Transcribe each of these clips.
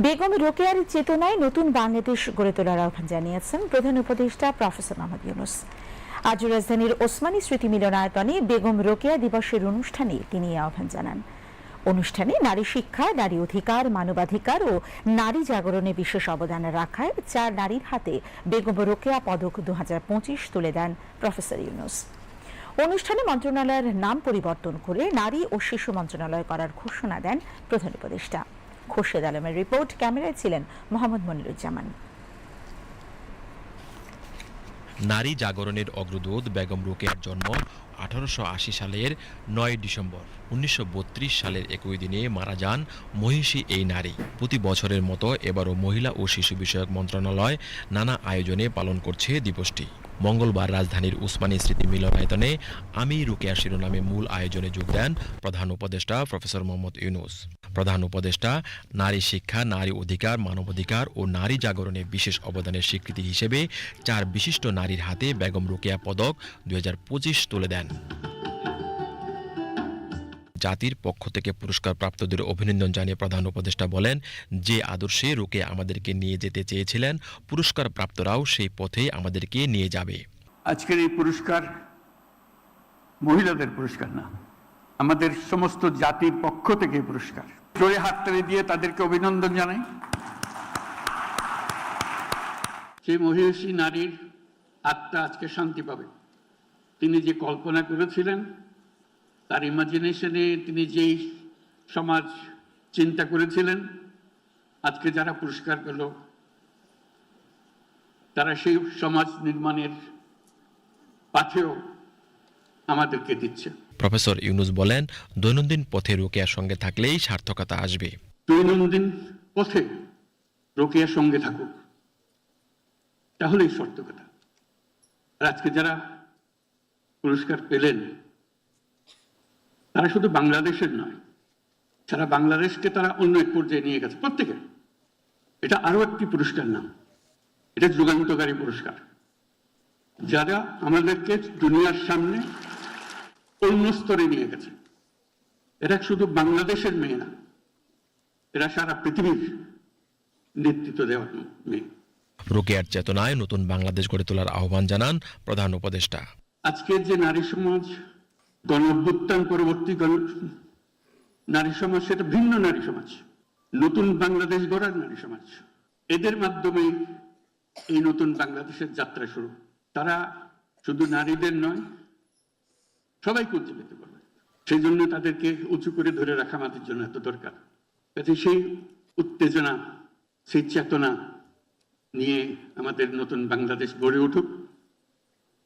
বেগম রোকেয়ার চেতনায় নতুন বাংলাদেশ গড়ে তোলার আহ্বান জানিয়েছেন প্রধান উপদেষ্টা প্রফেসর মোহাম্মদ ইউনুস। আজ রাজধানীর ওসমানী স্মৃতি মিলনায়তনে বেগম রোকেয়া দিবসের অনুষ্ঠানে তিনি আহ্বান জানান। অনুষ্ঠানে নারী শিক্ষা, নারী অধিকার, মানবাধিকার ও নারী জাগরণে বিশেষ অবদান রাখায় চার নারীর হাতে বেগম রোকেয়া পদক দু হাজার পঁচিশ তুলে দেন প্রফেসর ইউনুস। অনুষ্ঠানে মন্ত্রণালয়ের নাম পরিবর্তন করে নারী ও শিশু মন্ত্রণালয় করার ঘোষণা দেন প্রধান উপদেষ্টা। খোরশেদ আলমের রিপোর্ট, ক্যামেরায় ছিলেন মোহাম্মদ মনিরুজ্জামান। নারী জাগরণের অগ্রদূত বেগম রোকেয়ার জন্ম আঠারোশো সালের নয় ডিসেম্বর। উনিশশো বত্রিশ সালের একই দিনে মারা যান মহিষী এই নারী। প্রতি বছরের মতো এবারও মহিলা ও শিশু বিষয়ক মন্ত্রণালয় নানা আয়োজনে পালন করছে দিবসটি। মঙ্গলবার রাজধানীর উসমানী স্মৃতি মিলনায়তনে আমি রুকেয়া শিরোনামে মূল আয়োজনে যোগ দেন প্রধান উপদেষ্টা প্রফেসর মোহাম্মদ ইউনুস। প্রধান উপদেষ্টা, নারী শিক্ষা, নারী অধিকার মানবাধিকার ও নারী জাগরণে বিশেষ অবদানের স্বীকৃতি হিসেবে চার বিশিষ্ট নারীর হাতে বেগম রোকেয়া পদক দুই তুলে দেন। জাতির পক্ষ থেকে পুরস্কার প্রাপ্তদের অভিনন্দন জানিয়ে প্রধান উপদেষ্টা বলেন, যে আদর্শে রোকে আমাদেরকে নিয়ে যেতে চেয়েছিলেন পুরস্কার প্রাপ্তরাও সেই পথে আমাদেরকে নিয়ে যাবে। আজকের এই পুরস্কার মহিলাদের পুরস্কার না, আমাদের সমস্ত জাতির পক্ষ থেকে পুরস্কার। জোরে হাততালি দিয়ে তাদেরকে অভিনন্দন জানাই। সেই মহিষী নারীর আত্মা আজকে শান্তি পাবে। তিনি যে কল্পনা করেছিলেন, তার ইমাজিনেশনে তিনি যেই সমাজ চিন্তা করেছিলেন, আজকে যারা পুরস্কার পেল, তারা সেই সমাজ নির্মাণের পাথেও আমাদেরকে দিচ্ছে। প্রফেসর ইউনুস বলেন, দৈনন্দিন পথে রোকেয়ার সঙ্গে থাকলেই সার্থকতা আসবে। দৈনন্দিন পথে রোকেয়ার সঙ্গে থাকুক, তাহলেই সার্থকতা। আর আজকে যারা পুরস্কার পেলেন, তারা শুধু বাংলাদেশের নয়, সারা বাংলাদেশকে তারা অন্য এক পর্যায়ে নিয়ে গেছে, প্রত্যেকে। এটা আরও একটি পুরস্কার নাম। এটা যুগান্তকারী পুরস্কার। যারা আমাদেরকে দুনিয়ার সামনে অন্য স্তরে নিয়ে গেছে। এরা শুধু বাংলাদেশের মেয়ে না এরা সারা পৃথিবীর নেতৃত্ব দেওয়ার মেয়ে। রোকেয়ার চেতনায় নতুন বাংলাদেশ গড়ে তোলার আহ্বান জানান প্রধান উপদেষ্টা। আজকের যে নারী সমাজ গণ পরবর্তী গণ নারী সমাজ সেটা ভিন্ন নারী সমাজ। নতুন বাংলাদেশ গড়ার নারী সমাজ। এদের মাধ্যমে এই নতুন বাংলাদেশের যাত্রা শুরু। তারা শুধু নারীদের নয় সবাইকে উজ্জীবিত করবে। সেই জন্য তাদেরকে উঁচু করে ধরে রাখা আমাদের জন্য এত দরকার। কাজে সেই উত্তেজনা, সেই চেতনা নিয়ে আমাদের নতুন বাংলাদেশ গড়ে উঠুক।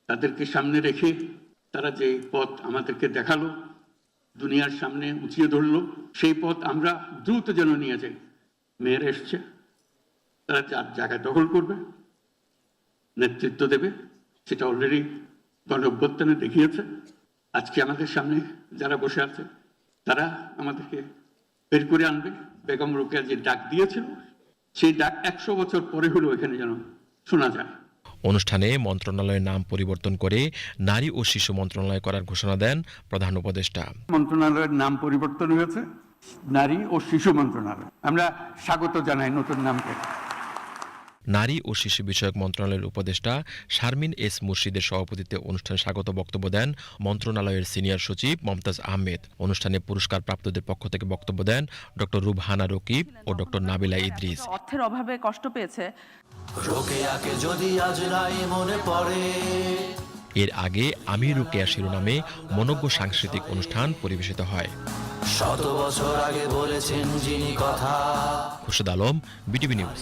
তাদেরকে সামনে রেখে তারা যে পথ আমাদেরকে দেখাল, দুনিয়ার সামনে উঁচিয়ে ধরলো, সেই পথ আমরা দ্রুত যেন নিয়ে যাই। মেয়েরা এসছে। তারা যার জায়গায় দখল করবে, নেতৃত্ব দেবে, সেটা অলরেডি গণ দেখিয়েছে। আজকে আমাদের সামনে যারা বসে আছে তারা আমাদেরকে বের করে আনবে। বেগম রোকেয়া যে ডাক দিয়েছিল সেই ডাক একশো বছর পরে হলেও এখানে যেন শোনা যায়। অনুষ্ঠানে মন্ত্রণালয়ের নাম পরিবর্তন করে নারী ও শিশু মন্ত্রণালয় করার ঘোষণা দেন প্রধান উপদেষ্টা। মন্ত্রণালয়ের নাম পরিবর্তন হয়েছে নারী ও শিশু মন্ত্রণালয়। আমরা স্বাগত জানাই নতুন নামকে। নারী ও শিশু বিষয়ক মন্ত্রণালয়ের উপদেষ্টা শারমিন এস মুর্শিদের সভাপতিত্বে অনুষ্ঠানে স্বাগত বক্তব্য দেন মন্ত্রণালয়ের সিনিয়র সচিব মমতাজ আহমেদ। অনুষ্ঠানে পুরস্কার প্রাপ্তদের পক্ষ থেকে বক্তব্য দেন ডক্টর রুবহানা রকিব ও ডক্টর নাবিলা ইদ্রিস। অর্থের অভাবে কষ্ট পেয়েছে। রোকেয়াকে যদি আজ নাই মনে পড়ে। এর আগে আমি রুকেয়া শিরোনামে মনজ্ঞ সাংস্কৃতিক অনুষ্ঠান পরিবেশিত হয়। শত বছর আগে বলেছেন যিনি কথা। Khurshed Alam BTV news.